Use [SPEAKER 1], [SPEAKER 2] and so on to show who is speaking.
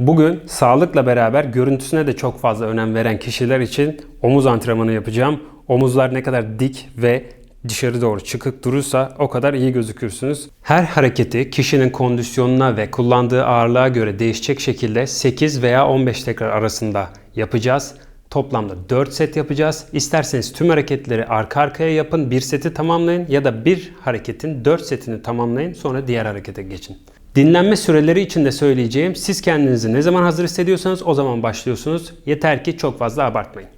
[SPEAKER 1] Bugün sağlıkla beraber görüntüsüne de çok fazla önem veren kişiler için omuz antrenmanı yapacağım. Omuzlar ne kadar dik ve dışarı doğru çıkık durursa o kadar iyi gözükürsünüz. Her hareketi kişinin kondisyonuna ve kullandığı ağırlığa göre değişecek şekilde 8 veya 15 tekrar arasında yapacağız. Toplamda 4 set yapacağız. İsterseniz tüm hareketleri arka arkaya yapın, bir seti tamamlayın ya da bir hareketin 4 setini tamamlayın sonra diğer harekete geçin. Dinlenme süreleri için de söyleyeceğim. Siz kendinizi ne zaman hazır hissediyorsanız o zaman başlıyorsunuz. Yeter ki çok fazla abartmayın.